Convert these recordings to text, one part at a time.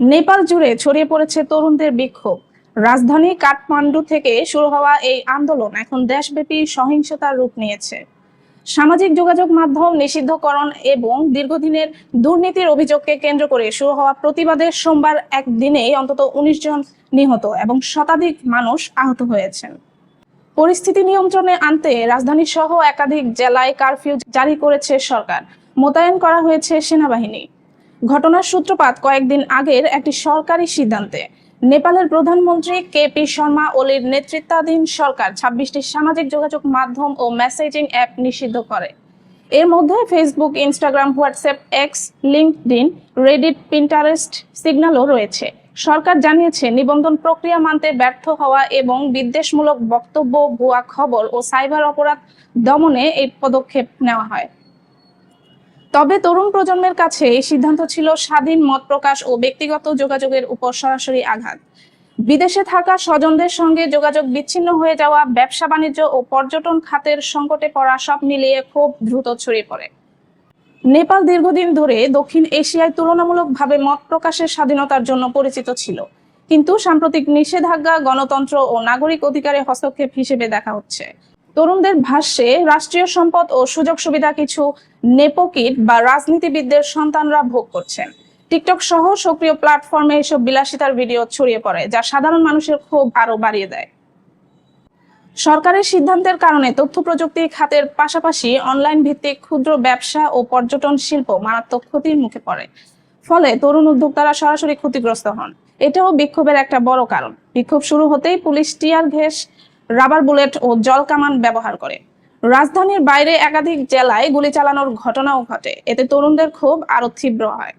নেপাল জুড়ে ছড়িয়ে পড়েছে তরুণদের বিক্ষোভ। রাজধানী কাঠমান্ডু থেকে শুরু হওয়া এই আন্দোলন এখন দেশব্যাপী সহিংসতার রূপ নিয়েছে। সামাজিক যোগাযোগ মাধ্যম নিষিদ্ধকরণ এবং দীর্ঘদিনের দুর্নীতির অভিযোগকে কেন্দ্র করে শুরু হওয়া প্রতিবাদে সোমবার একদিনেই অন্তত উনিশ জন নিহত এবং শতাধিক মানুষ আহত হয়েছেন। পরিস্থিতি নিয়ন্ত্রণে আনতে রাজধানী সহ একাধিক জেলায় কারফিউ জারি করেছে সরকার। মোতায়েন করা হয়েছে সেনাবাহিনী। ঘটনার সূত্রপাত কয়েকদিন আগের একটি সরকারি সিদ্ধান্তে। নেপালের প্রধানমন্ত্রী কে পি শর্মা ওলির নেতৃত্বাধীন সরকার ছাব্বিশটি সামাজিক যোগাযোগ মাধ্যম ও মেসেজিং অ্যাপ নিষিদ্ধ করে। এর মধ্যে Facebook, Instagram, WhatsApp, X LinkedIn Reddit, Pinterest সিগন্যালও রয়েছে। সরকার জানিয়েছে, নিবন্ধন প্রক্রিয়া মানতে ব্যর্থ হওয়া এবং বিদ্বেষমূলক বক্তব্য, ভুয়া খবর ও সাইবার অপরাধ দমনে এই পদক্ষেপ নেওয়া হয়। তবে তরুণ প্রজন্মের কাছে এই সিদ্ধান্ত ছিল স্বাধীন মত প্রকাশ ও ব্যক্তিগত যোগাযোগের উপর সরাসরি আঘাত। বিদেশে থাকা স্বজনদের সঙ্গে যোগাযোগ বিচ্ছিন্ন হয়ে যাওয়া, ব্যবসা বাণিজ্য ও পর্যটন খাতের সংকটে পড়া সব মিলিয়ে খুব দ্রুত ছড়িয়ে পড়ে। নেপাল দীর্ঘদিন ধরে দক্ষিণ এশিয়ায় তুলনামূলকভাবে মত প্রকাশের স্বাধীনতার জন্য পরিচিত ছিল। কিন্তু সাম্প্রতিক নিষেধাজ্ঞা, গণতন্ত্র ও নাগরিক অধিকারে হস্তক্ষেপ হিসেবে দেখা হচ্ছে। তরুণদের ভাষ্যে, রাষ্ট্রীয় সম্পদ ও সুযোগ সুবিধা কিছু নেপোকিট বা রাজনীতিবিদদের সন্তানরা ভোগ করছেন। টিকটক সহ সক্রিয় প্ল্যাটফর্মে এসব বিলাসিতার ভিডিও ছড়িয়ে পড়ে, যা সাধারণ মানুষের ক্ষোভ আরও বাড়িয়ে দেয়। সরকারের সিদ্ধান্তের কারণে তথ্য প্রযুক্তি খাতের পাশাপাশি অনলাইন ভিত্তিক ক্ষুদ্র ব্যবসা ও পর্যটন শিল্প মারাত্মক ক্ষতির মুখে পড়ে। ফলে তরুণ উদ্যোক্তারা সরাসরি ক্ষতিগ্রস্ত হন। এটাও বিক্ষোভের একটা বড় কারণ। বিক্ষোভ শুরু হতেই police tear gas rubber bullet ও জল কামান ব্যবহার করে। রাজধানীর বাইরে একাধিক জেলায় গুলি চালানোর ঘটনাও ঘটে। এতে তরুণদের ক্ষোভ আরও তীব্র হয়।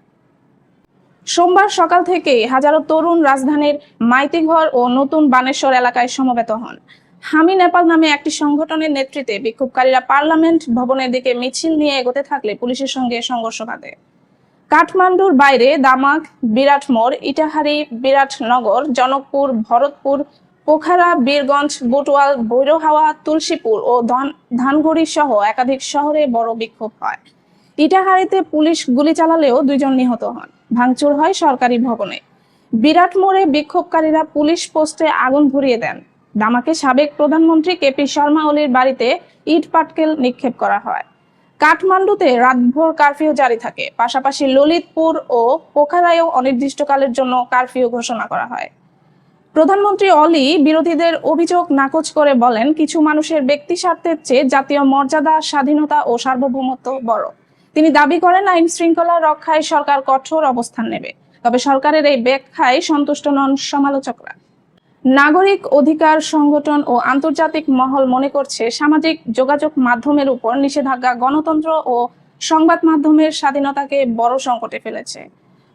সোমবার সকাল থেকে হাজারো তরুণ রাজধানীর মাইতিঘর ও নতুন বানেশ্বর এলাকায় সমবেত হন। হামি নেপাল নামে একটি সংগঠনের নেতৃত্বে বিক্ষোভকারীরা পার্লামেন্ট ভবনের দিকে মিছিল নিয়ে এগোতে থাকলে পুলিশের সঙ্গে সংঘর্ষ বাধে। কাঠমান্ডুর বাইরে দামাক, বিরাট মোড়, ইটাহারি, বিরাটনগর, জনকপুর, ভরতপুর পোখারা, বীরগঞ্জ বুটওয়াল বৈরহাওয়া, তুলসীপুর ও ধন- ধানগড়ি সহ একাধিক শহরে বড় বিক্ষোভ হয়। ইটাহারিতে পুলিশ গুলি চালালেও দুইজন নিহত হন। ভাঙচুর হয় সরকারি ভবনে। বিরাট মোড়ে বিক্ষোভকারীরা পুলিশ পোস্টে আগুন ধরিয়ে দেন। দামাকে সাবেক প্রধানমন্ত্রী কেপি শর্মা ওলির বাড়িতে ইট পাটকেল নিক্ষেপ করা হয়। কাঠমান্ডুতে রাতভর কারফিউ জারি থাকে। পাশাপাশি ললিতপুর ও পোখারায়ও অনির্দিষ্টকালের জন্য কারফিউ ঘোষণা করা হয়। প্রধানমন্ত্রী অলি বিরোধীদের অভিযোগ নাকচ করে বলেন, কিছু মানুষের ব্যক্তি স্বার্থের চেয়ে জাতীয় মর্যাদা, স্বাধীনতা ও সার্বভৌমত্ব বড়। তিনি দাবি করেন, আইন শৃঙ্খলা রক্ষায় সরকার কঠোর অবস্থান নেবে। তবে সরকারের এই ব্যাখ্যায় সন্তুষ্ট নন সমালোচকরা। নাগরিক অধিকার সংগঠন ও আন্তর্জাতিক মহল মনে করছে, সামাজিক যোগাযোগ মাধ্যমের উপর নিষেধাজ্ঞা গণতন্ত্র ও সংবাদ মাধ্যমের স্বাধীনতাকে বড় সংকটে ফেলেছে।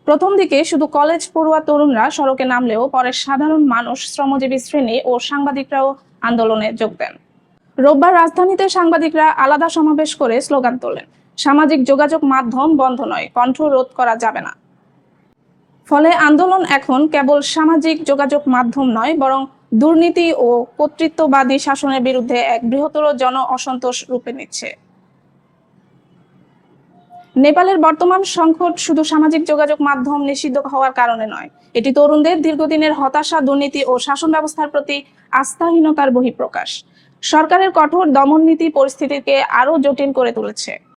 প্রথম দিকে শুধু কলেজ পড়ুয়া তরুণরা সড়কে নামলেও পরে সাধারণ মানুষ, শ্রমজীবী শ্রেণি ও সাংবাদিকরাও আন্দোলনে যোগ দেন। রোববার রাজধানীতে সাংবাদিকরা আলাদা সমাবেশ করে স্লোগান তোলেন। সামাজিক যোগাযোগ মাধ্যম বন্ধ নয়, কণ্ঠ রোধ করা যাবে না। ফলে আন্দোলন এখন কেবল সামাজিক যোগাযোগ মাধ্যম নয়, বরং দুর্নীতি ও কর্তৃত্ববাদী শাসনের বিরুদ্ধে এক বৃহত্তর জন অসন্তোষ রূপে নিচ্ছে। নেপালের বর্তমান সংকট শুধু সামাজিক যোগাযোগ মাধ্যম নিষিদ্ধ হওয়ার কারণে নয়। এটি তরুণদের দীর্ঘদিনের হতাশা, দুর্নীতি ও শাসন ব্যবস্থার প্রতি আস্থাহীনতার বহিঃপ্রকাশ। সরকারের কঠোর দমননীতি পরিস্থিতিকে আরও জটিল করে তুলেছে।